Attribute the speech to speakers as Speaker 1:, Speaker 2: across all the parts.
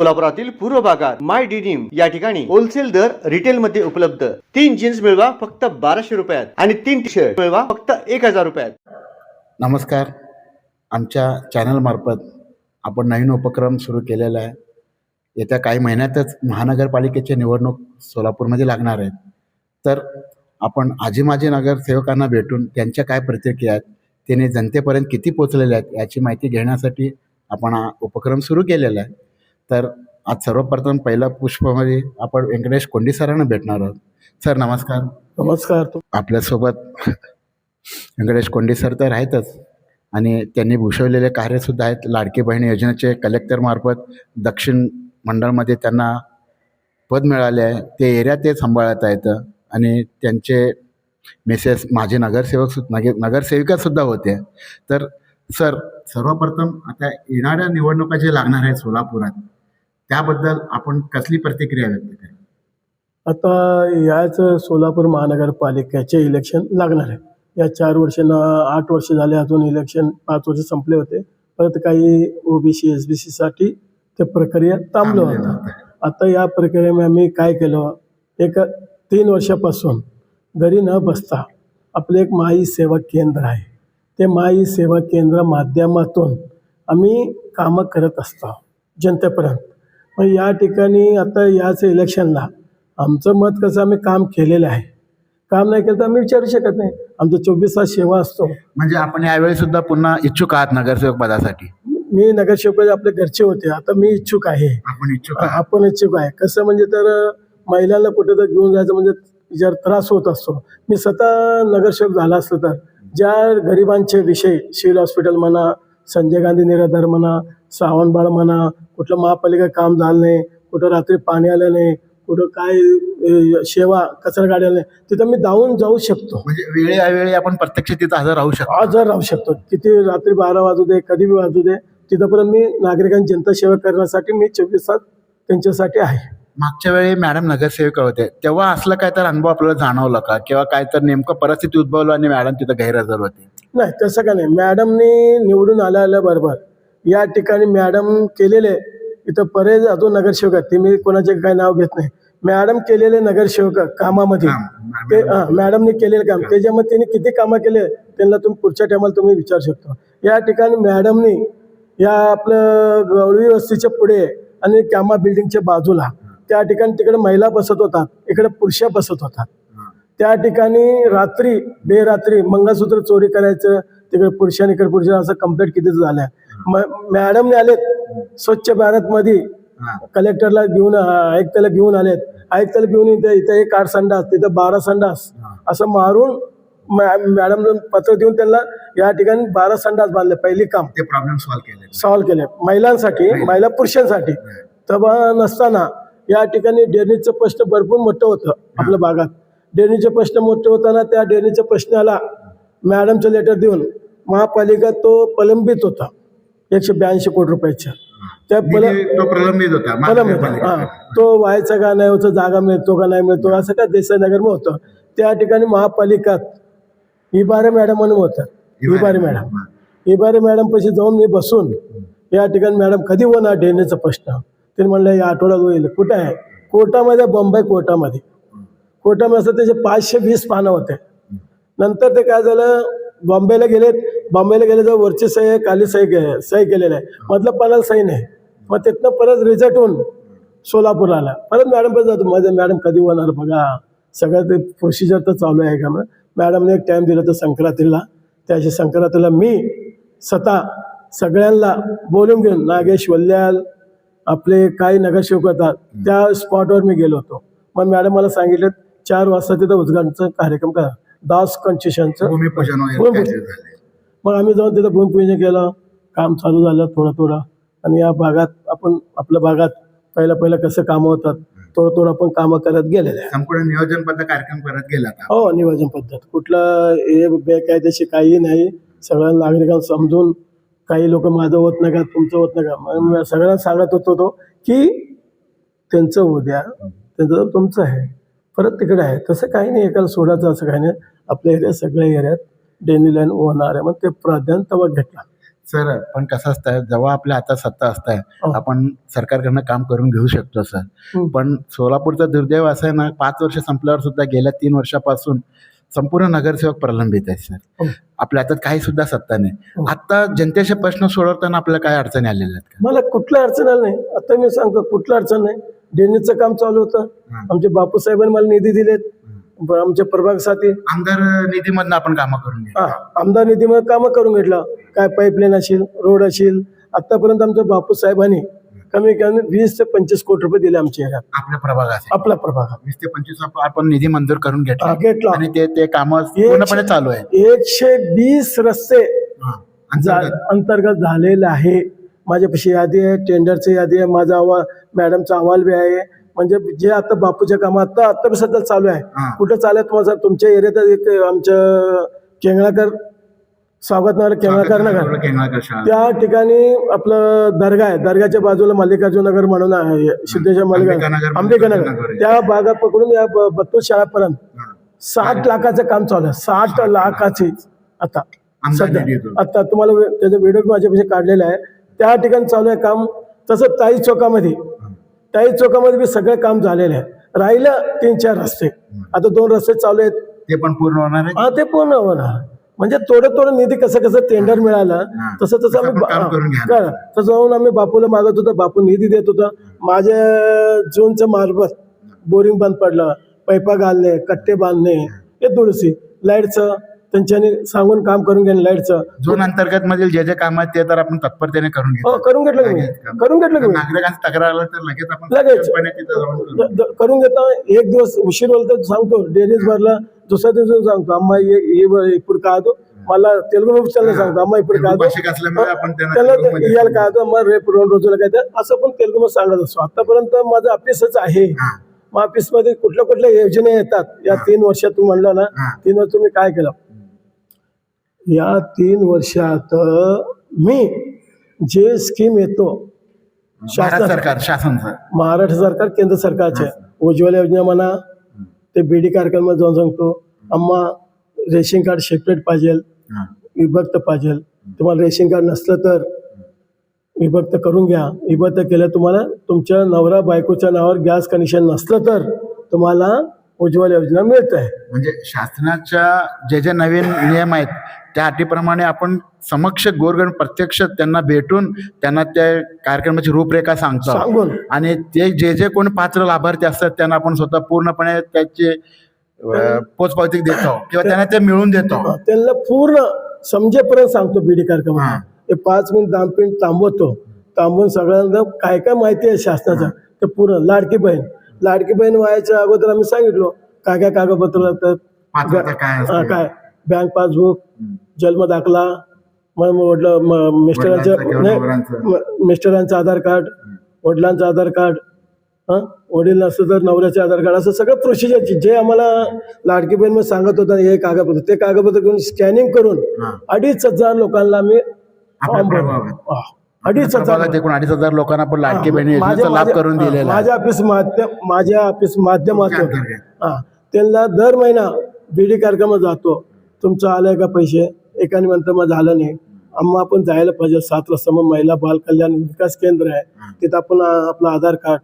Speaker 1: सोलापुरातील पूर्व भागात माय डिनिम या ठिकाणी होलसेल दर रिटेल मध्ये उपलब्ध. तीन जीन्स मिळवा फक्त बाराशे रुपयात आणि तीन टी शर्ट मिळवा फक्त एक हजार रुपयात.
Speaker 2: नमस्कार. आमच्या चॅनलमार्फत आपण नवीन उपक्रम सुरू केलेला आहे. येत्या काही महिन्यातच महानगरपालिकेची निवडणूक सोलापूरमध्ये लागणार आहेत तर आपण आजी माजी नगरसेवकांना भेटून त्यांच्या काय प्रतिक्रिया आहेत त्याने जनतेपर्यंत किती पोचलेल्या आहेत याची माहिती घेण्यासाठी आपण हा उपक्रम सुरू केलेला आहे. तर आज सर्वप्रथम पहिल्या पुष्पामध्ये आपण व्यंकटेश कोंडी सरांना भेटणार आहोत. सर नमस्कार.
Speaker 3: नमस्कार. तू
Speaker 2: आपल्यासोबत व्यंकटेश कोंडे सर तर आहेतच आणि त्यांनी भूषवलेले कार्यसुद्धा आहेत. लाडकी बहीण योजनेचे कलेक्टरमार्फत दक्षिण मंडळमध्ये त्यांना पद मिळाले आहे. ते एरिया ते सांभाळत आहेत आणि त्यांचे मिसेस माझे नगरसेवक सु नगर नगरसेविकासुद्धा होते. तर सर सर्वप्रथम आता येणाऱ्या निवडणुका जे लागणार आहेत सोलापुरात त्याबद्दल आपण कसली प्रतिक्रिया व्यक्त करा?
Speaker 3: आता याच सोलापूर महानगरपालिकेचे इलेक्शन लागणार आहे. या चार वर्षांना आठ वर्ष झाले अजून इलेक्शन पाच वर्ष संपले होते. परत काही ओबीसी एस बी सीसाठी ते प्रक्रिया थांबलं होतं. आता या प्रक्रियेमध्ये आम्ही काय केलं? एक तीन वर्षापासून घरी न बसता आपलं एक माई सेवा केंद्र आहे. ते माई सेवा केंद्र माध्यमातून आम्ही कामं करत असतो जनतेपर्यंत. मग या ठिकाणी आता याच इलेक्शनला आमचं मत कसं आम्ही काम केलेलं आहे. काम नाही केलं तर आम्ही विचारू शकत नाही. आमचं चोवीस तास सेवा असतो.
Speaker 2: म्हणजे आपण यावेळी सुद्धा पुन्हा इच्छुक आहात नगरसेवक पदासाठी?
Speaker 3: मी नगरसेवक आपले घरचे होते. आता मी इच्छुक आहे.
Speaker 2: आपण इच्छुक आहात.
Speaker 3: आपण इच्छुक आहे. कसं म्हणजे तर महिलांना कुठं तर घेऊन जायचं म्हणजे जर त्रास होत असतो. मी स्वतः नगरसेवक झाला असलं तर ज्या गरिबांचे विषय सिव्हिल हॉस्पिटल म्हणा संजय गांधी निराधार म्हणा सावंतबाळ म्हणा कुठलं महापालिका काम झालं नाही कुठं रात्री पाणी आलं नाही कुठं काय सेवा कचरा गाडी आलं नाही तिथं मी धावून जाऊ शकतो.
Speaker 2: म्हणजे वेळे आपण प्रत्यक्ष तिथं हजर राहू शकतो.
Speaker 3: हजर राहू शकतो. किती रात्री बारा वाजू दे कधी बी वाजू दे तिथंपर्यंत मी नागरिकांची जनता सेवा करण्यासाठी मी चोवीस तास त्यांच्यासाठी आहे.
Speaker 2: मागच्या वेळी मॅडम नगरसेविका होते. तेव्हा असलं काय तर अनुभव आपल्याला जाणवलं का? किंवा काय तर नेमकं परिस्थिती उद्भवलं आणि मॅडम तिथं गैरहजर होते?
Speaker 3: नाही तसं का नाही. मॅडमनी निवडून आल्या आल्याबरोबर या ठिकाणी मॅडम केलेले इथं बरेच अजून नगरसेवक आहेत. ते मी कोणाचे काही नाव घेत नाही. मॅडम केलेले नगरसेवक कामामध्ये.
Speaker 2: काम.
Speaker 3: ते मॅडमने केलेले काम. त्याच्यामध्ये तिने किती कामं केले त्यांना तुम्ही पुढच्या टायमाला तुम्ही विचारू शकता. या ठिकाणी मॅडमनी या आपलं गवळी वस्तीच्या पुढे आणि कामा बिल्डिंगच्या बाजूला त्या ठिकाणी तिकडे महिला बसत होतात. इकडे पुरुष बसत होतात. त्या ठिकाणी रात्री बेरात्री मंगळसूत्र चोरी करायचं तिकडे पुरुषांनी इकडे पुरुष असं कंप्लेंट किती झाल्या. म- मॅडमने आलेत. स्वच्छ भारतमध्ये.
Speaker 2: हा.
Speaker 3: कलेक्टरला घेऊन आयुक्ताला घेऊन आलेत. आयुक्ताला घेऊन इथं इथं एक आठ संडास तिथं बारा संडास. असं मारून मॅडम पत्र देऊन त्यांना या ठिकाणी बारा संडास बांधले. पहिली काम.
Speaker 2: ते प्रॉब्लेम सॉल्व्ह केले.
Speaker 3: सॉल्व्ह केले. महिलांसाठी महिला पुरुषांसाठी. तेव्हा नसताना या ठिकाणी डेअरीचं प्रश्न भरपूर मोठं होतं आपल्या भागात. डेअरीचे प्रश्न मोठे होताना त्या डेअरीच्या प्रश्नाला मॅडमचं लेटर देऊन महापालिका तो प्रलंबित होता. एकशे ब्याऐंशी कोटी रुपयाच्या त्या
Speaker 2: तो प्रलंबित होता
Speaker 3: प्रलंबित. हां. तो व्हायचा का नाही होतं जागा मिळतो का नाही मिळतो असं काय देसाईनगरमध्ये होतं. त्या ठिकाणी महापालिकात इबारे मॅडम म्हणून होतं इबारे मॅडम. इबारे मॅडम पैसे जाऊन मी बसून या ठिकाणी मॅडम कधी होणार डेनेचा प्रश्न? ते म्हणलं या आठवड्यात होईल. कुठं आहे? कोर्टामध्ये बॉम्बे कोर्टामध्ये. कोर्टामध्ये असं त्याचे पाचशे वीस पानं होते. नंतर ते काय झालं? बॉम्बेला गेलेत. बॉम्बेला गेले तर वरची सही आहे खाली सही के सही केलेलं आहे. मधलं पानाला सही नाही. मग तिथनं परत रिझल्ट होऊन सोलापूर आला. परत मॅडम पण जातो. माझं मॅडम कधी होणार बघा. सगळं ते प्रोसिजर तर चालू आहे का मग? मॅडमने एक टाईम दिला होता संक्रांतीला. त्याच्या संक्रांतीला मी स्वतः सगळ्यांना बोलून घेऊन नागेश वल्याल आपले काही नगरसेवक होतात त्या स्पॉटवर मी गेलो होतो. मग मॅडम मला सांगितलं चार वाजता तिथं उद्घाटनचा कार्यक्रम करा. दास कन्सेशनचं
Speaker 2: भूमिपूजन वगैरे
Speaker 3: भूमिपूजन.
Speaker 2: काहीतरी झाले.
Speaker 3: मग आम्ही जाऊन तिथं भूमिपूजन केलं. काम चालू झालं थोडं थोडं आणि या भागात आपण आपल्या भागात पहिलं पहिलं कसं कामं होतात थोडं थोडं आपण कामं करत गेलेले आहे.
Speaker 2: संपूर्ण नियोजनबद्ध कार्यक्रम करत गेला आता
Speaker 3: हो नियोजन पद्धत. कुठलं हे बेकायदेशीर काही नाही. सगळ्या नागरिकांना समजून काही लोक माझं होत नका तुमचं होत नका मग मी सगळ्यांना सांगत होतो तो की त्यांचं उद्या त्यांचं तुमचं आहे. परत तिकडे आहे. तसं काही नाही एकाला सोडायचं असं काही नाही. आपल्या एरियात सगळ्या एरियात डेनी लाईन होणार आहे. मग ते प्राधान्य तेव्हा घेतला.
Speaker 2: सर पण कसं असतं जेव्हा आपल्या हातात सत्ता असते
Speaker 3: हो.
Speaker 2: आपण सरकारकडनं काम करून घेऊ शकतो सर. पण सोलापूरचं दुर्दैव असं आहे ना पाच वर्ष संपल्यावर सुद्धा गेल्या तीन वर्षापासून संपूर्ण नगरसेवक प्रलंबित आहे सर.
Speaker 3: हो.
Speaker 2: आपल्या हातात काही सुद्धा सत्ता नाही.
Speaker 3: हो.
Speaker 2: आता जनतेचे प्रश्न सोडवताना आपल्याला काय अडचणी आलेल्या आहेत
Speaker 3: मला कुठलं अडचण आलं नाही? आता मी सांगतो कुठलं अडचण नाही? ड्रेनेजचं काम चालू होतं. आमचे बापूसाहेबांनी मला निधी दिलेत. आमच्या प्रभाग साथी.
Speaker 2: आमदार निधीमधनं आपण कामं करून घ्या
Speaker 3: हा आमदार निधीमध्ये कामं करून घेतलं. काय पाईपलाईन असेल रोड असेल. आतापर्यंत आमच्या बापूसाहेबांनी कमी कमी वीस ते पंचवीस कोटी रुपये दिले आमच्या
Speaker 2: आपल्या प्रभागात
Speaker 3: आपला प्रभाग
Speaker 2: वीस ते पंचवीस आप- आपण निधी मंजूर करून
Speaker 3: हा,
Speaker 2: घेतला.
Speaker 3: घेतला.
Speaker 2: आणि ते ते कामं पूर्णपणे चालू आहे
Speaker 3: एकशे वीस रस्ते
Speaker 2: हा.
Speaker 3: जा-.
Speaker 2: अंतर्गत
Speaker 3: झालेलं आहे. माझ्यापाशी यादी आहे टेंडरची यादी आहे माझा अहवाल मॅडमचा अहवाल बी आहे. म्हणजे जे आता बापूच्या कामात आता आता बी सध्या चालू आहे. कुठं चालू आहे तुम्हाला सांगतो, तुमच्या एरियात एक आमचं केंगळाकर स्वागत नगर. केंगळाकर नगर. त्या ठिकाणी आपलं दर्गा आहे. दर्गाच्या बाजूला मल्लिकार्जुन नगर म्हणून आहे. सिद्धेश्वर मल्लिका
Speaker 2: नगर.
Speaker 3: त्या भागात पकडून या ब- बत्तूर शाळापर्यंत. साठ लाखाचं काम चालू आहे. साठ लाखाचे आता. सध्या. आता तुम्हाला त्याचा व्हिडिओ माझ्यापाशी काढलेला आहे. त्या ठिकाणी चालू आहे काम. तसं ताई चौकामध्ये. ताई चौकामध्ये बी सगळं काम झालेलं आहे राहिलं तीन चार रस्ते. आता दोन रस्ते चालू आहेत.
Speaker 2: ते पण पूर्ण होणार आहे?
Speaker 3: हा ते पूर्ण होणार. म्हणजे थोडं थोडं निधी कसं कसं टेंडर मिळालं. तसं तसं आम्ही बा-. तसं जाऊन आम्ही बापूला मागत होतो. बापू निधी देत होता. माझ्या जूनचं मार्फत बोरिंग बंद पडलं. पैपा घालणे कट्टे बांधणे हे थोडीशी लाईटचं त्यांच्याने सांगून काम करून घेणं लाईटचं.
Speaker 2: झोन अंतर्गत मधील जे जे काम आहेत ते तर आपण तत्परतेने करून
Speaker 3: करून घेतलं
Speaker 2: हो,
Speaker 3: करून घेतलं की
Speaker 2: तक्रार आला तर लगेच आपण
Speaker 3: लगेच.
Speaker 2: जाऊन
Speaker 3: करून घेता एक दिवस उशीर होईल तर सांगतो. डेरीज भरला दुसऱ्या दिवशी सांगतो. अम्मा ये- इकडे का आतो मला तेलगू चालला सांगतो अम्मा
Speaker 2: इकडे का आपण
Speaker 3: त्याला
Speaker 2: यायला
Speaker 3: का होतो मग रेप रोज रोजला काय असं पण तेलगू सांगत असतो. आतापर्यंत माझं ऑफिसच आहे. मग ऑफिस ऑफिसमध्ये कुठल्या कुठल्या योजना येतात? या तीन वर्षात तू म्हणला ना तीन वर्ष तुम्ही काय केलं? या तीन वर्षात मी जे स्कीम येतो शासन
Speaker 2: सरकार शासनचं.
Speaker 3: महाराष्ट्र सरकार केंद्र सरकारचे. उज्ज्वला योजना म्हणा ते बीडी कार्यक्रमात जाऊन सांगतो. अम्मा रेशन कार्ड सेपरेट पाहिजे. विभक्त पाहिजे. तुम्हाला रेशन कार्ड नसलं तर विभक्त करून घ्या. विभक्त केलं तुम्हाला तुमच्या नवरा बायकोच्या नावावर गॅस कनेक्शन नसलं तर तुम्हाला उज्ज्वला योजना मिळत आहे
Speaker 2: म्हणजे शासनाच्या जे जे नवीन नियम आहेत त्या अटीप्रमाणे आपण समक्ष गोरगण प्रत्यक्ष त्यांना भेटून त्यांना त्या कार्यक्रमाची रूपरेखा सांगतो.
Speaker 3: सांगून.
Speaker 2: आणि ते जे जे कोणी पात्र लाभार्थी असतात त्यांना आपण स्वतः पूर्णपणे त्याचे अं, पोचपावती देतो किंवा त्यांना ते मिळवून देतो.
Speaker 3: त्यांना पूर्ण समजेपर्यंत सांगतो बीडी
Speaker 2: हा.
Speaker 3: कार्यक्रमात ते पाच मिनिट दहा मिनिट थांबवतो. थांबून सगळ्यांना काय काय माहिती आहे शासनाचं ते पूर्ण लाडकी बहीण. लाडकी बहीण व्हायच्या अगोदर आम्ही सांगितलो काय काय कागदपत्र लागतात
Speaker 2: पात्रता काय
Speaker 3: हा,
Speaker 2: असते
Speaker 3: काय बँक पासबुक. जन्म दाखला मग म- मिस्टरांचं
Speaker 2: वडिलांचं किंवा
Speaker 3: नाही,
Speaker 2: नवऱ्यांचं.
Speaker 3: म- मिस्टरांचं आधार कार्ड वडिलांचं आधार कार्ड हां वडील नसतं तर नवऱ्याचे आधार कार्ड असं सगळं प्रोसिजरची जे आम्हाला लाडकी बहीणमध्ये सांगत होता हे कागदपत्र ते कागदपत्र घेऊन स्कॅनिंग करून
Speaker 2: हा.
Speaker 3: अडीच हजार लोकांना आम्ही
Speaker 2: आपल्या
Speaker 3: फॉर्म भरलो.
Speaker 2: प्रभागात.
Speaker 3: हा. अडीच हजार
Speaker 2: एकूण अडीच हजार लोकांना आपण लाडकी बहिणी योजनेचा लाभ करून दिलेला आहे.
Speaker 3: माझ्या ऑफिस माध्यम माझ्या ऑफिस माध्यमातून. हा त्यांना दर महिना बीडी कार्यक्रमात जातो. तुमचं आलंय का पैसे? एकाने म्हणतं मग झालं नाही. आम्हा आपण जायला पाहिजे. सात वाजता मग महिला बाल कल्याण विकास केंद्र आहे. तिथं आपण आ- आपलं आधार कार्ड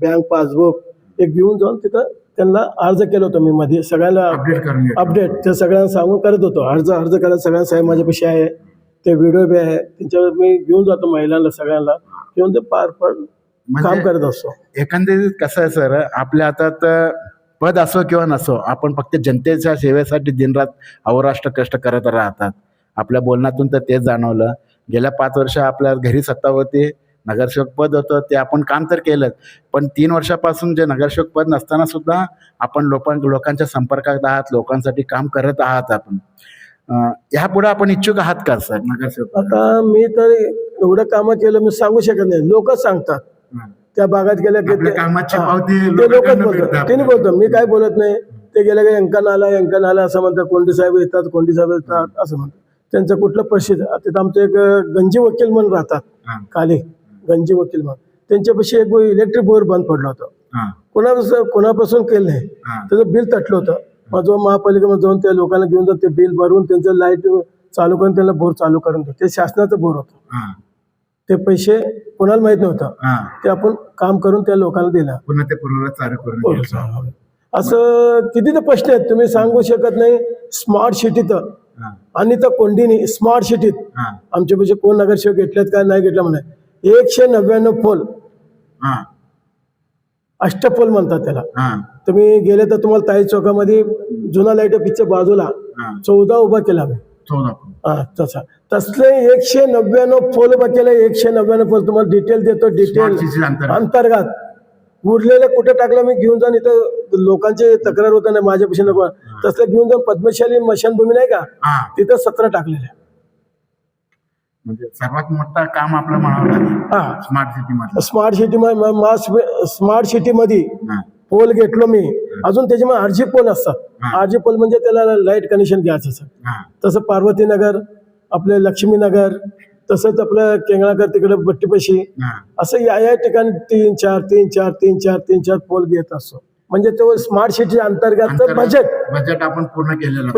Speaker 3: बँक पासबुक हे घेऊन जाऊन तिथं त्यांना अर्ज केला होता मी मध्ये. सगळ्यांना
Speaker 2: अपडेट करून.
Speaker 3: अपडेट ते सगळ्यांना सांगून करत होतो. अर्ज अर्ज करायला सगळ्यांना साहेब माझ्यापाशी आहे. ते व्हिडिओ बी आहे. त्यांच्यावर मी घेऊन जातो महिलांना सगळ्यांना. घेऊन ते पार पड काम
Speaker 2: म्हणजे
Speaker 3: करत असतो.
Speaker 2: एकंदरीत कसं आहे सर आपल्या हातात अ, पद असो किंवा नसो आपण फक्त जनतेच्या सेवेसाठी दिनरात अवराष्ट्र कष्ट करत राहतात. आपल्या बोलण्यातून तर तेच जाणवलं. गेल्या पाच वर्ष आपल्या घरी सत्ता होती नगरसेवक पद होतं ते आपण काम तर केलं पण तीन वर्षापासून जे नगरसेवक पद नसताना सुद्धा आपण लोकां लोकांच्या संपर्कात आहात लोकांसाठी काम करत आहात आपण. अ, यापुढे आपण इच्छुक आहात का सर? नगरसेवक
Speaker 3: आता मी तर एवढं कामं केलं मी सांगू शकत नाही. लोक सांगतात. त्या भागात गेल्या की
Speaker 2: आपल्या
Speaker 3: ते-
Speaker 2: कामाची पावती
Speaker 3: ते
Speaker 2: लोकांकडनं
Speaker 3: लोकच बोलतात.
Speaker 2: आपल्याला.
Speaker 3: तिने बोलतो मी काय बोलत नाही. ते गेले की अंकन आला अंकन आला असं म्हणतात. कोंडी साहेब येतात कोंडी साहेब येतात असं म्हणतात. त्यांचं कुठलं प्रसिद्ध तिथं आमचे एक गंजी वकील म्हणून राहतात.
Speaker 2: हां,
Speaker 3: काले गंजी वकील म्हणून. त्यांच्यापाशी एक इलेक्ट्रिक बोर बंद पडला होता.
Speaker 2: हां,
Speaker 3: कोणापासून कोणापासून केलं नाही.
Speaker 2: हां.
Speaker 3: त्याचं बिल तटलं होतं. जो महापालिकेमध्ये जाऊन त्या लोकांना घेऊन जाऊन ते बिल भरून त्यांचं लाइट चालू करून त्यांना बोर चालू करून देतो. ते शासनाचं बोर होतं.
Speaker 2: हां.
Speaker 3: ते पैसे कोणाला माहीत नव्हतं. ते आपण काम करून त्या लोकांना दिलं.
Speaker 2: पुन्हा ते चालू करून.
Speaker 3: असं किती तर प्रश्न आहेत. तुम्ही सांगू शकत नाही. स्मार्ट सिटीत आणि तर कोंडीनी स्मार्ट सिटीत आमच्या पैसे कोण नगरसेवक घेतलेत का नाही घेतलं म्हणे. एकशे नव्याण्णव पोल. अष्टपोल म्हणतात त्याला. तुम्ही गेले तर तुम्हाला ताई चौकामध्ये जुना लाइट पिक्चर बाजूला चौदा उभा केला मी. हा तसा. तसले एकशे नव्याण्णव पोल उभा केले एकशे नव्याण्णव पोल तुम्हाला डिटेल देतो डिटेल
Speaker 2: सिटी अंतर्गत.
Speaker 3: उरलेले कुठे टाकलं मी घेऊन जाऊन इथं लोकांचे तक्रार होत नाही माझ्यापाशी नको. तसलं घेऊन जाऊन पद्मशाली मशानभूमी नाही का? तिथं सतरा टाकलेले.
Speaker 2: म्हणजे सर्वात मोठं काम आपलं म्हणावं लागेल. Smart city
Speaker 3: smart city smart सिटीमध्ये
Speaker 2: हां.
Speaker 3: पोल घेतलो मी अजून त्याच्यामध्ये आरजी पोल असतात. आरजी पोल म्हणजे त्याला लाइट कनेक्शन घ्यायचं असतं.
Speaker 2: हां.
Speaker 3: तसं पार्वतीनगर आपले लक्ष्मीनगर तसंच आपलं केंगळाकर तिकडे बट्टीपाशी असं या या ठिकाणी तीन चार तीन चार तीन चार तीन चार पोल घेत असतो. म्हणजे तो स्मार्ट सिटी अंतर्गत बजेट
Speaker 2: बजेट आपण पूर्ण केलेलं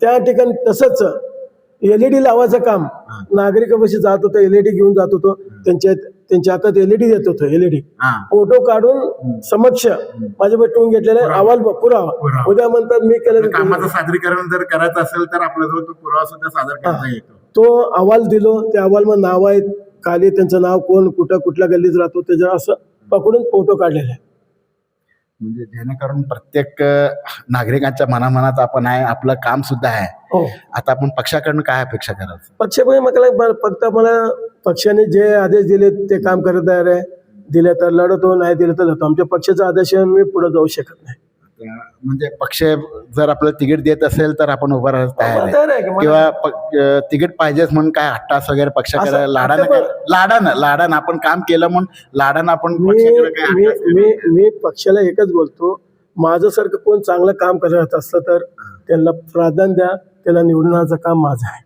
Speaker 3: त्या ठिकाणी तसंच एलईडी लावायचं काम. नागरिकापाशी जात होतं एलईडी घेऊन जात होतो. त्यांच्या त्यांच्या हातात एलईडी देत होतो एलईडी
Speaker 2: हां.
Speaker 3: फोटो काढून समक्ष माझ्या भेटून घेतलेले अहवाल पुरावा. उद्या म्हणतात मी केलं
Speaker 2: कामाचं सादरीकरण जर करायचं असेल तर आपल्याजवळ तो पुरावा सुद्धा सादर करता येतो.
Speaker 3: तो अहवाल दिलो. त्या अहवाल मध्ये नाव आहेत. खाली त्यांचं नाव कोण कुठं कुठल्या गल्लीत राहतो त्याच्या असं पकडून फोटो काढलेले आहे.
Speaker 2: म्हणजे जेणेकरून प्रत्येक नागरिकांच्या मनामनात आपण आहे आपलं काम सुद्धा आहे.
Speaker 3: हो.
Speaker 2: आता आपण पक्षाकडून काय अपेक्षा करायचं?
Speaker 3: पक्षामुळे मला फक्त मला पक्षाने जे आदेश दिले ते काम करत तयार आहे. दिले तर लढतो नाही दिले तर लढतो. आमच्या पक्षाचा आदेश मी पुढे जाऊ शकत नाही.
Speaker 2: म्हणजे पक्ष जर आपलं तिकीट देत असेल तर आपण उभं राहायला तयार आहे. किंवा तिकीट पाहिजेच म्हणून काय हट्टास वगैरे
Speaker 3: असं-
Speaker 2: लाडानं लाडानं लाडानं आपण काम केलं म्हणून लाडानं आपण
Speaker 3: मी मी पक्षाला एकच बोलतो माझ्यासारखं कोण चांगलं काम करत असलं तर त्यांना प्राधान्य द्या त्याला निवडण्याचं काम माझं आहे.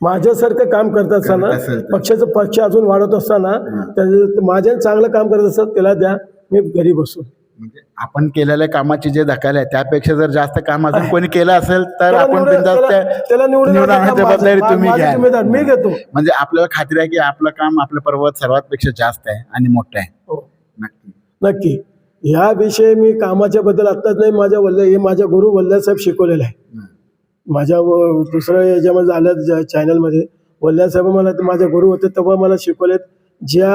Speaker 3: माझ्यासारखं काम करत असताना. पक्षाचं पक्ष अजून वाढत असताना त्याचं- माझ्या चांगलं काम करत असतात त्याला द्या मी घरी बसून.
Speaker 2: म्हणजे आपण केलेल्या कामाची जे दखल आहे त्यापेक्षा जर जास्त काम अजून कोणी केलं असेल तर
Speaker 3: त्याला
Speaker 2: आपण
Speaker 3: निवडून- त्याला-
Speaker 2: त्या-
Speaker 3: त्याला निवडून
Speaker 2: जबाबदारी
Speaker 3: माझं-
Speaker 2: तुम्ही
Speaker 3: माझी
Speaker 2: घ्या
Speaker 3: जिम्मेदार मी घेतो.
Speaker 2: म्हणजे आपल्याला खात्री आहे की आपलं काम आपलं पर्वत सर्वात पेक्षा जास्त आहे आणि मोठं आहे.
Speaker 3: हो.
Speaker 2: नक्की.
Speaker 3: नक्की. ह्या विषयी मी कामाच्या बद्दल आत्ताच नाही माझ्या वल्ल हे माझ्या गुरु वल्लभ साहेब शिकवलेलं आहे. माझ्या व- दुसरं याच्यामध्ये झालं ज्या चॅनलमध्ये वल्लभ साहेब मला ते माझे गुरु होते तेव्हा मला शिकवलेत. ज्या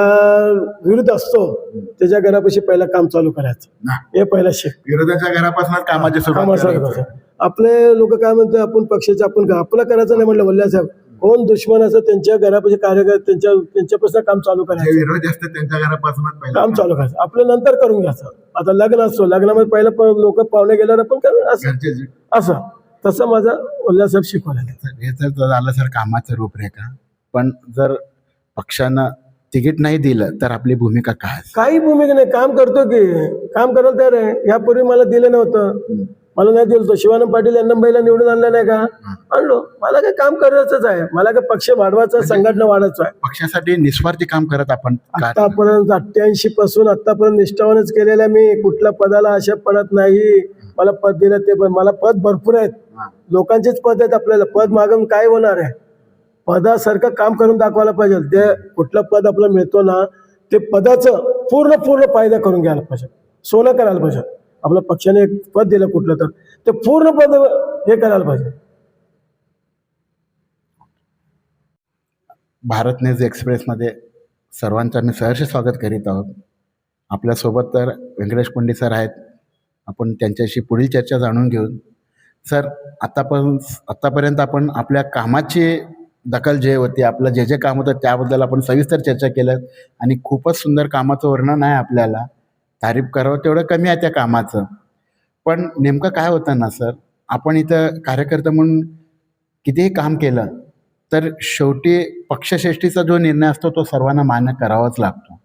Speaker 3: विरुद्ध असतो त्याच्या घरापाशी पहिलं काम चालू करायचं. हे पहिलं शिक
Speaker 2: विरोधाच्या घरापासूनच कामाची सुरुवात
Speaker 3: कामाचं करायची. आपले लोक काय म्हणतात आपण पक्षाचे आपण आपलं करायचं नाही म्हणलं वल्लभ साहेब. कोण दुश्मन असं त्यांच्या घरापाशी कार्यकर्ते त्यांच्या त्यांच्यापासून काम चालू
Speaker 2: जे
Speaker 3: करायचं.
Speaker 2: विरोधी असते त्यांच्या घरापासूनच पहिलं
Speaker 3: काम चालू करायचं. आपलं नंतर करून घ्यायचं. आता लग्न असतो लग्नामध्ये पहिलं लोक पाहुणे गेल्यावर आपण करू असं.
Speaker 2: घरचे जे-
Speaker 3: असं. तसं माझा वल्लभ साहेब शिकवलेलं आहे.
Speaker 2: तर हे तर झालं सर कामाचं रूपरेखा. पण जर पक्षानं तिकीट नाही दिलं तर आपली भूमिका काय?
Speaker 3: काही भूमिका नाही. काम करतो की. काम करायला तयार आहे. यापूर्वी मला दिलं नव्हतं. मला नाही दिलं होतं. शिवानंद पाटील यांना महिला निवडून आणलं नाही का? आणलो. मला काय काम करायचंच आहे. मला काय पक्ष वाढवायचा संघटना वाढवायचं आहे.
Speaker 2: पक्षासाठी निस्वार्थी काम करत आपण
Speaker 3: आतापर्यंत अठ्ठ्याऐंशी पासून आतापर्यंत निष्ठावानच केलेलं आहे मी. कुठल्या पदाला आशा पडत नाही. मला पद दिलं ते पण. मला पद भरपूर आहेत. लोकांचेच पद आहेत आपल्याला. पद मागून काय होणार आहे? पदासारखं काम करून दाखवायला पाहिजे. ते कुठलं पद आपलं मिळतो ना ते पदाचं पूर्ण पूर्ण फायदा करून घ्यायला पाहिजे. सोनं करायला पाहिजे. आपल्या पक्षाने एक पद दिलं कुठलं तर ते पूर्ण पद हे करायला पाहिजे.
Speaker 2: भारत न्यूज एक्सप्रेसमध्ये सर्वांचं आम्ही सहर्ष स्वागत करीत आहोत. आपल्यासोबत तर व्यंकटेश पुंडे सर आहेत. आपण त्यांच्याशी पुढील चर्चा जाणून घेऊन. सर आतापर्यंत आत्तापर्यंत आपण आपल्या कामाची दखल जे होती आपलं जे जे काम होतं त्याबद्दल आपण सविस्तर चर्चा केलं आणि खूपच सुंदर कामाचं वर्णन आहे आपल्याला. तारीफ करावं तेवढं कमी आहे त्या कामाचं. पण नेमकं काय होतं ना सर आपण इथं कार्यकर्ता म्हणून कितीही काम केलं तर शेवटी पक्षश्रेष्ठीचा जो निर्णय असतो तो सर्वांना मान्य करावाच लागतो.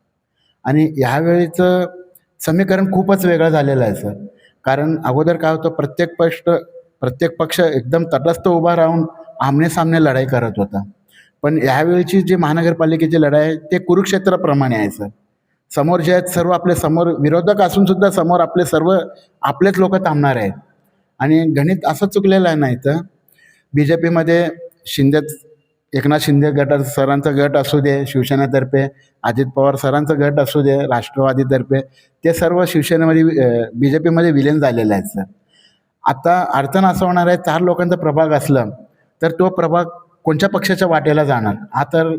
Speaker 2: आणि ह्यावेळीचं समीकरण खूपच वेगळं झालेलं आहे सर. कारण अगोदर काय होतं प्रत्येक पक्ष प्रत्येक पक्ष एकदम तटस्थ उभा राहून आमने सामने लढाई करत होता. पण यावेळीची जी महानगरपालिकेची लढाई आहे ते कुरुक्षेत्राप्रमाणे आहे सर. समोर जे आहेत सर्व आपले समोर विरोधक असून सुद्धा समोर आपले सर्व आपलेच लोक थांबणार आहेत. आणि गणित असं चुकलेलं आहे नाही तर बी जे पीमध्ये शिंदे एकनाथ शिंदे गट सरांचा गट असू दे शिवसेनेतर्फे अजित पवार सरांचा गट असू दे राष्ट्रवादीतर्फे ते सर्व शिवसेनेमध्ये बी जे पीमध्ये विलीन झालेले आहेत सर. आता अडचण असं होणार आहे चार लोकांचा प्रभाग असलं तर तो प्रभाग कोणत्या पक्षाच्या वाटेला जाणार? हा तर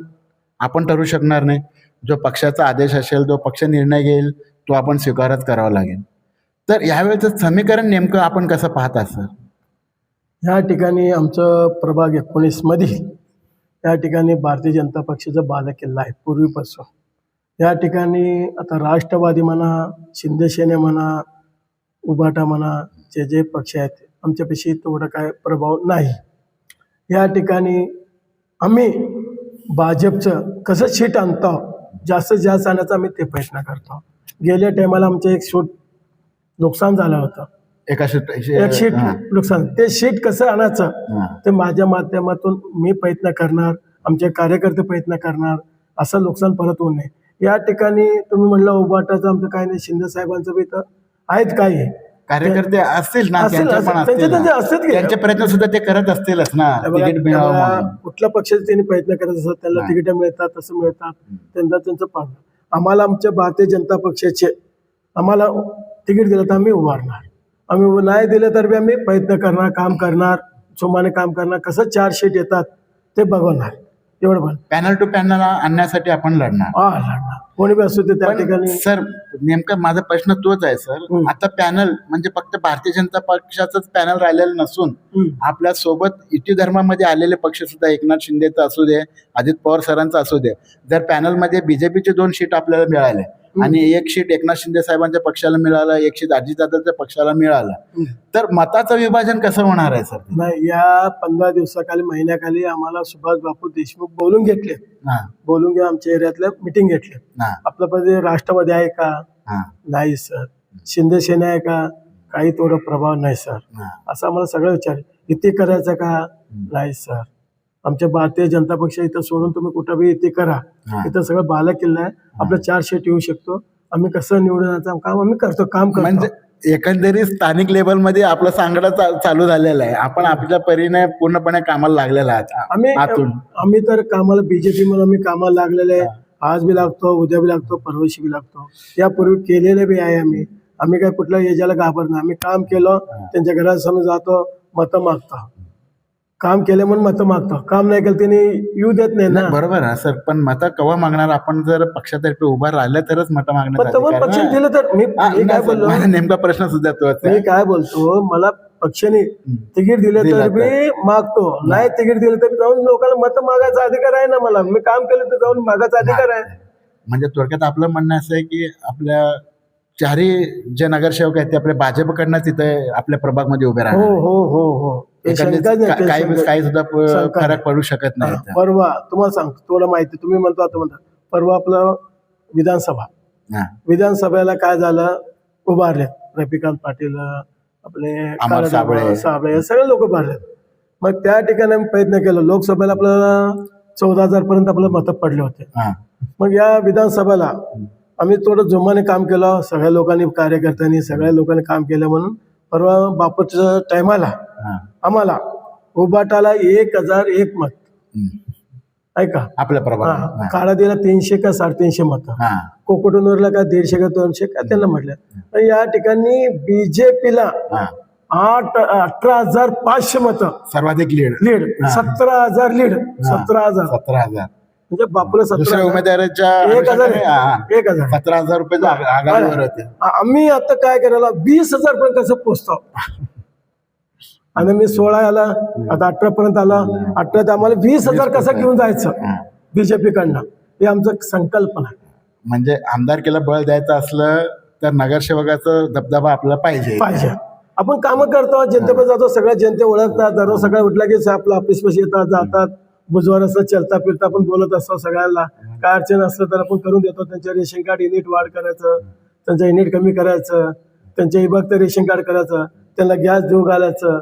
Speaker 2: आपण ठरू शकणार नाही. जो पक्षाचा आदेश असेल जो पक्ष निर्णय घेईल तो आपण स्वीकारच करावा लागेल. तर यावेळेचं समीकरण नेमकं आपण कसं पाहता सर?
Speaker 3: ह्या ठिकाणी आमचं प्रभाग एकोणीसमधील या ठिकाणी भारतीय जनता पक्षाचा बालेकिल्ला आहे पूर्वीपासून. या ठिकाणी आता राष्ट्रवादी म्हणा शिंदेसेने म्हणा उभाटा म्हणा जे जे पक्ष आहेत आमच्यापाशी तेवढा काय प्रभाव नाही. या ठिकाणी आम्ही भाजपचं कसं सीट आणतो जास्तीत जास्त आणण्याचा आम्ही ते प्रयत्न करतो. गेल्या टायमाला आमचं एक शूट नुकसान झालं होतं.
Speaker 2: एका शिट
Speaker 3: एक शीट नुकसान. ते शीट कसं आणायचं. ते माझ्या माध्यमातून मी प्रयत्न करणार आमचे कार्यकर्ते प्रयत्न करणार असं नुकसान परत होऊ नये. या ठिकाणी तुम्ही म्हणलं उभाटाचं आमचं काय नाही शिंदे साहेबांचं बी तर आहेत काही.
Speaker 2: कार्यकर्ते असतील ना त्यांचे पण
Speaker 3: असतील.
Speaker 2: असतील
Speaker 3: त्यांचे-
Speaker 2: ना.
Speaker 3: त्यांचे असतील की.
Speaker 2: त्यांचे प्रयत्न सुद्धा ते करत असतीलच ना
Speaker 3: बघा,
Speaker 2: तिकीट मिळावं
Speaker 3: त्याला
Speaker 2: म्हणून
Speaker 3: कुठल्या पक्षाचे त्यांनी प्रयत्न करत असतात त्यांना
Speaker 2: नाही.
Speaker 3: तिकीट मिळतात तसं मिळतात त्यांचा त्यांचं पाहणं आम्हाला आमच्या भारतीय जनता पक्षाचे आम्हाला तिकीट दिलं तर आम्ही उभारणार आम्ही नाही दिलं तर बी आम्ही प्रयत्न करणार काम करणार जोमाने काम करणार कसं चार शीट येतात ते बघवणार एवढं पण
Speaker 2: पॅनल टू पॅनल आणण्यासाठी आपण लढणार.
Speaker 3: हा लढणार. कोणी बी असू दे त्या
Speaker 2: पण
Speaker 3: ठिकाणी.
Speaker 2: सर नेमका माझा प्रश्न तोच आहे सर.
Speaker 3: हम्म.
Speaker 2: आता पॅनल म्हणजे फक्त भारतीय जनता पक्षाचंच पॅनल राहिलेलं नसून
Speaker 3: हम्म.
Speaker 2: आपल्यासोबत इटी धर्मामध्ये आलेले पक्ष सुद्धा एकनाथ शिंदेचा असू दे अजित पवार सरांचा असू दे जर पॅनलमध्ये बीजेपीचे दोन सीट आपल्याला मिळाले आणि एक सीट एकनाथ शिंदे साहेबांच्या पक्षाला मिळालं एक सीट अजितदादाच्या पक्षाला मिळालं. तर मताचं विभाजन कसं होणार आहे सर?
Speaker 3: नाही या पंधरा दिवसाखाली महिन्याखाली आम्हाला सुभाष बापू देशमुख बोलून घेतले. बोलून घेऊन आमच्या एरियातल्या मिटिंग घेतली. आपलं पदे राष्ट्रवादी आहे का? नाही सर. शिंदे सेना आहे का? काही तेवढा प्रभाव नाही सर. असं आम्हाला सगळं विचार इथे करायचं का? नाही सर. आमच्या भारतीय जनता पक्ष इथं सोडून तुम्ही कुठं बी इथे करा. इथं सगळं बाला किल्ला आहे. आपलं चार शीट येऊ शकतो. आम्ही कसं निवडण्याचं काम आम्ही करतो काम
Speaker 2: म्हणजे
Speaker 3: करतो
Speaker 2: एकंदरीत स्थानिक लेवलमध्ये आपलं सांगडा चालू झालेलं आहे. आपण आपल्या परीने पूर्णपणे कामाला लागलेला आहे
Speaker 3: आम्ही आम्ही तर कामाला बीजेपी म्हणून आम्ही कामाला लागलेले आहे. आज बी लागतो उद्या बी लागतो परवाशी बी लागतो. यापूर्वी केलेले बी आहे आम्ही. आम्ही काय कुठल्या याच्याला घाबरत नाही आम्ही काम केलं त्यांच्या घरासमोर जातो मतं मागतो. काम केलं म्हणून मतं मागतो. काम नाही केलं त्यांनी येऊ देत नाही ना.
Speaker 2: बरोबर आहे सर. पण मत कवा मागणार? आपण जर पक्षातर्फे उभा राहिलं तरच मत
Speaker 3: पण
Speaker 2: अधिकार
Speaker 3: पक्ष. दिलं तर मी मी काय बोललो?
Speaker 2: नेमका प्रश्न सुद्धा तोच आहे.
Speaker 3: मी काय बोलतो? मला पक्षाने तिकीट दिले
Speaker 2: दिलं
Speaker 3: तर
Speaker 2: तर.
Speaker 3: मी मागतो. नाही तिकीट दिलं तर जाऊन लोकांना मतं मागायचा अधिकार आहे ना मला. मी काम केलं तर जाऊन मागायचा अधिकार आहे.
Speaker 2: म्हणजे थोडक्यात आपलं म्हणणं असं आहे की आपल्या चारही जे नगरसेवक आहेत ते आपल्या भाजपकडनंच इथे आपल्या प्रभागमध्ये उभे
Speaker 3: हो
Speaker 2: राहणार
Speaker 3: हो हो हो. ते
Speaker 2: एकंदरीत
Speaker 3: शंकाच नाही,
Speaker 2: का-
Speaker 3: ते
Speaker 2: काही
Speaker 3: शंका-
Speaker 2: काही सुद्धा प-
Speaker 3: शंका
Speaker 2: फरक पडू शकत नाही
Speaker 3: हा,
Speaker 2: इथं.
Speaker 3: परवा तुम्हाला सांगतो तुम्हाला माहिती तुम्ही म्हणतो आता म्हणता. परवा आपलं विधानसभा.
Speaker 2: हा.
Speaker 3: विधानसभेला काय झालं? उभारले रफिकांत पाटील आपले
Speaker 2: साबळे.
Speaker 3: साबळे हे सगळे लोक उभारले मग त्या ठिकाणी आम्ही प्रयत्न केला. लोकसभेला आपल्याला चौदा हजार पर्यंत आपल्याला मतं पडले होते.
Speaker 2: हा.
Speaker 3: मग या विधानसभेला आम्ही थोडं जोमाने काम केलं सगळ्या लोकांनी कार्यकर्त्यांनी सगळ्या लोकांनी काम केलं म्हणून परवा बापूच्या टायमाला. आम्हाला उबाटाला एक हजार एक मत. ऐका
Speaker 2: आपल्या प्रभाग
Speaker 3: काळा दिला तीनशे का साडेतीनशे मत. कोकटूनवरला का दीडशे का दोनशे का त्यांना म्हटलं. या ठिकाणी बीजेपीला आठ अठरा हजार पाचशे मत.
Speaker 2: सर्वाधिक लीड.
Speaker 3: लीड. सतरा हजार लीड. सतरा हजार.
Speaker 2: सतरा हजार.
Speaker 3: म्हणजे बापूला सतरा
Speaker 2: दुसऱ्या. उमेदवाराच्या
Speaker 3: एक हजार
Speaker 2: अनुषंगाने.
Speaker 3: एक हजार.
Speaker 2: सतरा हजार रुपये आघाडीवर होते.
Speaker 3: आम्ही आता काय करायला वीस हजार पर्यंत कसं पोचतो? आणि मी सोळा आला आता अठरा पर्यंत आला अठरा ते आम्हाला वीस हजार कसं घेऊन जायचं? बीजेपी कडनं हे आमचं संकल्पना आहे.
Speaker 2: म्हणजे आमदारकीला बळ द्यायचं असलं तर नगरसेवकाचा दबदबा आपल्याला पाहिजे.
Speaker 3: पाहिजे. आपण कामं करतो जनतेकडे जातो सगळ्या जनते ओळखतात दररोज सगळं उठला की आपलं ऑफिस पाशी येतात जातात. बुधवार असं चलता फिरता आपण बोलत असतो सगळ्यांना. काय अडचण असलं तर आपण करून देतो. त्यांच्या रेशन कार्ड युनिट वाढ करायचं त्यांचं युनिट कमी करायचं त्यांच्या विभागचं रेशन कार्ड करायचं त्यांना गॅस देऊ घालायचं.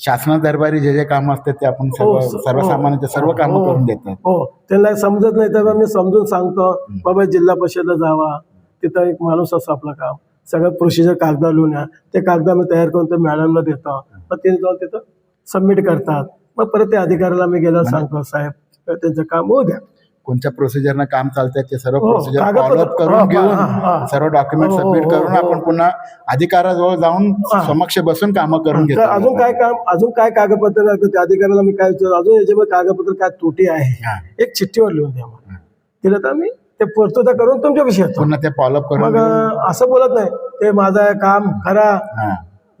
Speaker 2: शासना दरबारी जे जे काम असतात ते आपण
Speaker 3: हो,
Speaker 2: सर्व सर्वसामान्यांचे सर्व
Speaker 3: हो,
Speaker 2: कामं
Speaker 3: हो.
Speaker 2: करून देतात.
Speaker 3: हो. त्यांना समजत नाही तेव्हा मी समजून सांगतो बाबा जिल्हा परिषदला जावा. तिथं एक माणूस असतो आपलं काम. सगळं प्रोसिजर कागदा लिहून ते कागद आम्ही तयार करून ते मॅडमला देतो. मग ते जाऊन तिथं सबमिट करतात. मग परत त्या अधिकाऱ्याला मी गेल्यावर सांगतो साहेब त्यांचं काम होऊ द्या.
Speaker 2: कोणत्या प्रोसिजरनं काम चालतंय ते सर्व
Speaker 3: हो,
Speaker 2: प्रोसिजर फॉलोअप
Speaker 3: हा,
Speaker 2: करून घेऊन. सर्व डॉक्युमेंट सबमिट
Speaker 3: हो,
Speaker 2: करून. आपण पुन्हा अधिकाराजवळ जाऊन. समक्ष बसून कामं करून घेतो.
Speaker 3: अजून काय काम अजून काय कागदपत्र लागतं त्या अधिकाऱ्याला मी काय विचारलं अजून याच्यामध्ये कागदपत्र काय त्रुटी आहे. एक चिठ्ठीवर लिहून द्या मला तिला तर आम्ही ते पूर्तता करून तुमच्यापाशी येतो
Speaker 2: पुन्हा ते फॉलोअप करून
Speaker 3: मग असं बोलत नाही ते माझं काम करा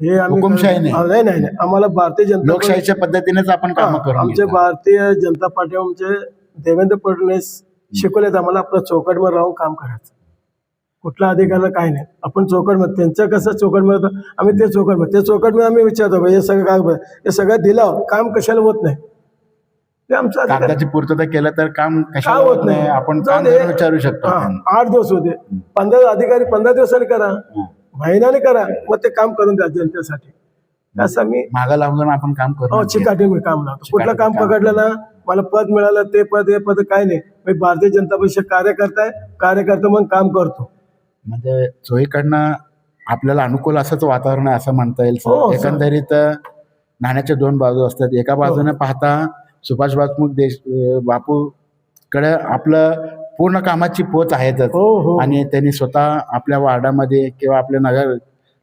Speaker 2: हा.
Speaker 3: आम्ही
Speaker 2: हुकुमशाही नाही.
Speaker 3: नाही नाही नाही. आम्हाला भारतीय जनता
Speaker 2: लोकशाहीच्या पद्धतीनेच आपण कामं
Speaker 3: हा,
Speaker 2: करून
Speaker 3: आमचे. भारतीय जनता पार्टी आमचे देवेंद्र फडणवीस शिकवलेत आम्हाला आपलं चौकटमध्ये राहून काम करायचं कुठला अधिकाऱ्याला काय नाही आपण चौकटमध्ये त्यांचं कसं चौकटमध्ये होतं, आम्ही ते चौकटमध्ये ते चौकटमध्ये आम्ही विचारतो "बा, हे सगळं काय हे सगळं दिलं काम कशाला होत नाही ते आमचं अधिकार आहे.
Speaker 2: कागदाची पूर्तता केलं तर काम
Speaker 3: का
Speaker 2: कशाला
Speaker 3: होत नाही
Speaker 2: आपण
Speaker 3: जाऊ
Speaker 2: काम
Speaker 3: दे.
Speaker 2: जरूर विचारू शकतो
Speaker 3: हा. आठ दिवस होते पंधरा अधिकारी पंधरा दिवसांनी करा महिन्याने करा मग ते काम करून द्या जनतेसाठी. असं मी
Speaker 2: मागं लागून आपण काम
Speaker 3: हो
Speaker 2: करू
Speaker 3: चिकाटी मी काम लावतो. कुठलं काम पकडलं ना मला पद मिळालं ते पद हे पद काय नाही. मी भारतीय जनता पक्ष कार्यकर्ता आहे कार्यकर्ता म्हणून काम करतो.
Speaker 2: म्हणजे चोहीकडनं आपल्याला अनुकूल असंच वातावरण आहे असं म्हणता येईल
Speaker 3: हो.
Speaker 2: एकंदरीत नाण्याच्या दोन बाजू असतात. एका बाजूने पाहता सुभाष देश अं, बापूकडे आपलं पूर्ण कामाची पोच आहेतच.
Speaker 3: हो हो.
Speaker 2: आणि त्यांनी स्वतः आपल्या वार्डामध्ये किंवा आपल्या नगर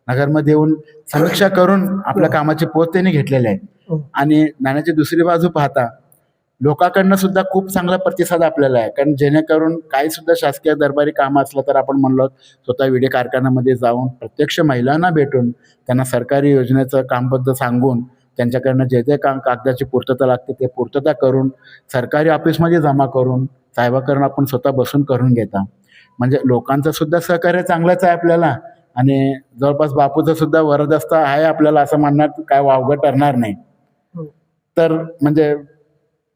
Speaker 2: नगरमध्ये येऊन समीक्षा करून आपल्या कामाची पोच त्यांनी घेतलेली आहे.
Speaker 3: हो.
Speaker 2: आणि नाण्याची दुसरी बाजू पाहता लोकांकडनं सुद्धा खूप चांगला प्रतिसाद आपल्याला आहे. कारण जेणेकरून काही सुद्धा शासकीय दरबारी काम असलं तर आपण म्हणलो स्वतः विडे कारखान्यामध्ये जाऊन प्रत्यक्ष महिलांना भेटून त्यांना सरकारी योजनेचं कामबद्ध सांगून त्यांच्याकडनं जे जे काम कागदाची पूर्तता लागते ते पूर्तता करून सरकारी ऑफिसमध्ये जमा करून साहेबाकडून आपण स्वतः बसून करून घेता. म्हणजे लोकांचं सुद्धा सहकार्य चांगलंच आहे आपल्याला. आणि जवळपास बापूचं सुद्धा वरदस्त आहे आपल्याला असं म्हणण्यात काय वावगं ठरणार नाही.
Speaker 3: हो.
Speaker 2: तर म्हणजे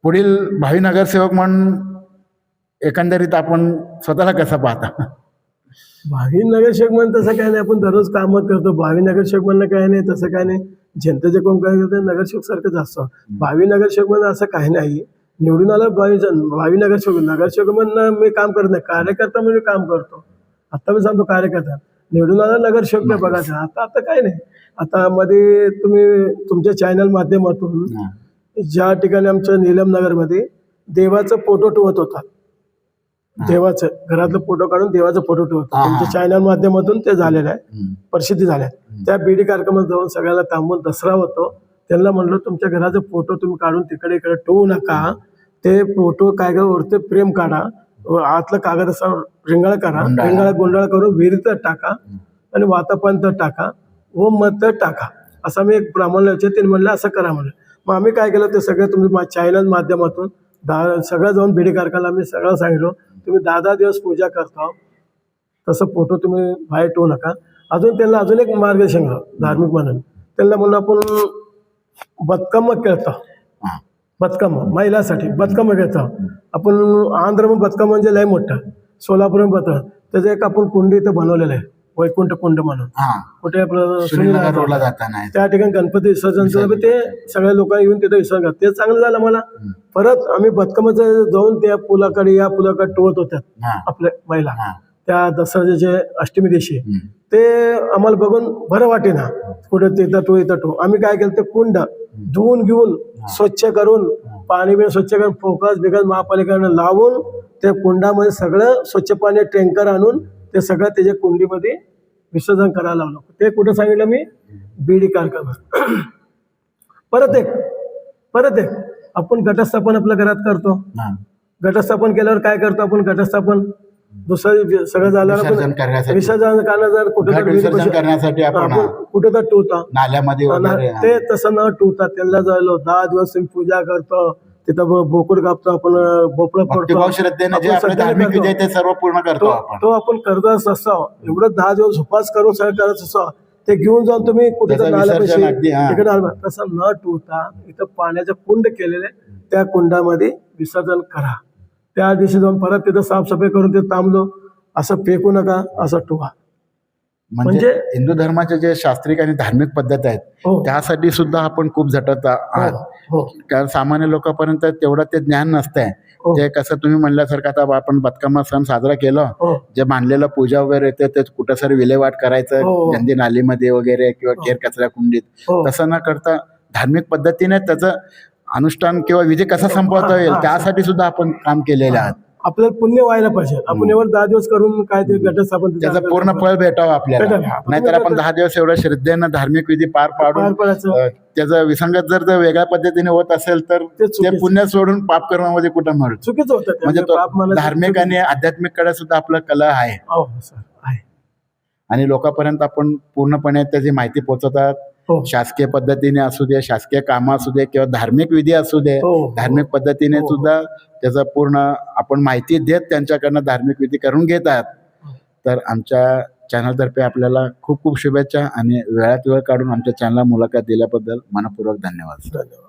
Speaker 2: पुढील भावी नगरसेवक म्हणून एकंदरीत आपण स्वतःला कसं पाहता?
Speaker 3: भावी नगरसेवक म्हणून तसं काय नाही आपण दररोज कामं करतो. भावी नगरसेवक म्हणणं काय नाही तसं काय नाही. जनतेचे कोण काय करते नगरसेवक सारखंच असतं भावी नगरसेवक म्हणून असं काही नाही. निवडून आलं भावी जन भावी नगरसेवक नगरसेवक म्हणणं मी काम करत नाही. कार्यकर्ता म्हणून मी काम करतो. आता मी सांगतो कार्यकर्ता. निवडून आला नगरसेवक नाही बघायचं. आता आता काय नाही. आता मध्ये तुम्ही तुमच्या चॅनल माध्यमातून. ज्या ठिकाणी आमच्या नीलम नगरमध्ये देवाचा फोटो ठेवत होता देवाचं घरातलं फोटो काढून देवाचा फोटो ठेवत. तुमच्या चॅनल माध्यमातून ते झालेलं आहे. प्रसिद्धी झाल्या. त्या बीडी कार्यक्रमात जाऊन सगळ्याला थांबून दसरा होतो. त्यांना म्हणलं तुमच्या घराचे फोटो तुम्ही काढून तिकडे इकडे ठेवू नका. ते फोटो काय काय वरती प्रेम काढा. व आतलं कागद असा रिंगाळ करा. रिंगाळा गुंडाळा करून विहिरीत टाका आणि वातापर्यंत टाका व मत टाका. असं मी एक ब्राह्मण विचार त्यांनी म्हणलं असं करा म्हणलं. मग आम्ही काय केलं ते सगळं तुम्ही चॅनल माध्यमातून दहा सगळं जाऊन बीडी कारखान्याला आम्ही सगळं सांगितलं. तुम्ही दहा दहा दिवस पूजा करता तसं फोटो तुम्ही बाहेर ठेवू नका. अजून त्यांना अजून एक मार्गदर्शन करा धार्मिक म्हणून. त्यांना म्हणून आपण बदकम खेळतो बदकम महिलासाठी बदकम खेळतो आपण आंध्र बदकम म्हणजे लय मोठं. सोलापूर बदकम. त्याचं एक आपण कुंडी इथं बनवलेलं आहे. वैकुंठ कुंड म्हणून.
Speaker 2: हा.
Speaker 3: कुठे आपलं
Speaker 2: सुनीलनगर
Speaker 3: सुनील
Speaker 2: रोडला जाताना आहे.
Speaker 3: त्या ठिकाणी गणपती विसर्जनचं बी ते सगळ्या लोक येऊन तिथे विसर्जन करतात. ते चांगलं झालं मला. परत आम्ही बतकमाचं जाऊन त्या पुलाकडे या पुलाकडे टोवत होत्या
Speaker 2: हा.
Speaker 3: आपल्या महिला
Speaker 2: हा.
Speaker 3: त्या दसऱ्याचे अष्टमी दिवशी.
Speaker 2: हम्म.
Speaker 3: ते आम्हाला बघून बरं वाटे ना कुठे तिथं टो इथं टो आम्ही काय केलं ते कुंड धुवून घेऊन स्वच्छ करून पाणी बिणी स्वच्छ करून फोकस बिकस महापालिकेनं लावून त्या कुंडामध्ये सगळं स्वच्छ पाणी टँकर आणून ते सगळं त्याच्या कुंडीमध्ये विसर्जन करायला लावलं. ते कुठं सांगितलं मी? बीडी कारखाना. परत एक परत एक. आपण घटस्थापन आपल्या घरात करतो.
Speaker 2: हा.
Speaker 3: घटस्थापन केल्यावर काय करतो आपण? घटस्थापन? दुसरं सगळं झाल्यावर
Speaker 2: विसर्जन
Speaker 3: कारण जर कुठं
Speaker 2: करण्यासाठी
Speaker 3: कुठं तर ठेवता
Speaker 2: नाल्यामध्ये.
Speaker 3: ते तसं न ठेवता त्यांना झालं दहा दिवस पूजा करतो. तिथं बोकड कापतो आपण भोपळं फोडतो
Speaker 2: भक्तिभाव श्रद्धेने जे
Speaker 3: आपण
Speaker 2: आपले
Speaker 3: सगळं
Speaker 2: धार्मिक
Speaker 3: करतो.
Speaker 2: विधी आहे ते सर्व पूर्ण करतो
Speaker 3: तो
Speaker 2: आपण.
Speaker 3: तो आपण करत असावं. एवढं दहा दिवस उपास करून सगळं करत असावं. ते घेऊन जाऊन तुम्ही कुठे. तसं न ठेवता इथं पाण्याचं कुंड केलेले त्या कुंडामध्ये विसर्जन करा. त्या दिवशी जाऊन परत तिथं साफसफाई करून ते थांबलो. असं फेकू नका असं ठेवा.
Speaker 2: म्हणजे
Speaker 3: म्हणजे-
Speaker 2: हिंदू धर्माचे जे शास्त्रिक आणि धार्मिक पद्धत आहेत
Speaker 3: हो.
Speaker 2: त्यासाठी सुद्धा आपण खूप झटत आहात.
Speaker 3: हो.
Speaker 2: कारण सामान्य लोकांपर्यंत तेवढं ते ज्ञान नसतंय.
Speaker 3: हो.
Speaker 2: ते कसं तुम्ही म्हणल्यासारखं आता आपण बतकामा सण साजरा केलं
Speaker 3: हो.
Speaker 2: जे बांधलेलं पूजा वगैरे येते ते कुठं सर विल्हेवाट करायचं
Speaker 3: हो.
Speaker 2: गंदी नालीमध्ये वगैरे किंवा केर कचरा कुंडीत
Speaker 3: हो.
Speaker 2: तसं न करता धार्मिक पद्धतीने त्याचं अनुष्ठान किंवा विधी कसा संपवता येईल
Speaker 3: हा, हा.
Speaker 2: त्यासाठी सुद्धा आपण काम केलेलं आहे.
Speaker 3: आपल्याला पुण्य व्हायला पाहिजे. आपण एवढं दहा दिवस करून काय ते घटस्थापन
Speaker 2: त्याचं पूर्ण फळ भेटावं आपल्याला.
Speaker 3: भेटावं.
Speaker 2: नाहीतर आपण दहा दिवस एवढ्या श्रद्धेनं धार्मिक विधी पार
Speaker 3: पार
Speaker 2: पाडून
Speaker 3: पडायचं.
Speaker 2: अ, त्याचं विसंगत जर वेगळ्या पद्धतीने होत असेल तर
Speaker 3: ते.
Speaker 2: पुण्य सोडून पाप कर्मामध्ये कुठं मिळतो?
Speaker 3: चुकीचं होतं ते.
Speaker 2: म्हणजे तो
Speaker 3: पाप मला
Speaker 2: धार्मिक आणि आध्यात्मिककडे सुद्धा आपला कला आहे.
Speaker 3: हो सर. आहे.
Speaker 2: आणि लोकांपर्यंत आपण पूर्णपणे त्याची माहिती पोहोचवतात.
Speaker 3: हो
Speaker 2: शासकीय पद्धतीने असू दे शासकीय कामं असू दे किंवा धार्मिक विधी असू दे
Speaker 3: हो.
Speaker 2: धार्मिक पद्धतीने
Speaker 3: हो.
Speaker 2: सुद्धा त्याचा पूर्ण आपण माहिती देत त्यांच्याकडनं धार्मिक विधी करून घेतात तर आमच्या चॅनलतर्फे आपल्याला खूप खूप शुभेच्छा आणि वेळात वेळ काढून आमच्या चॅनलला मुलाखत दिल्याबद्दल मनपूर्वक धन्यवाद
Speaker 3: धन्यवाद.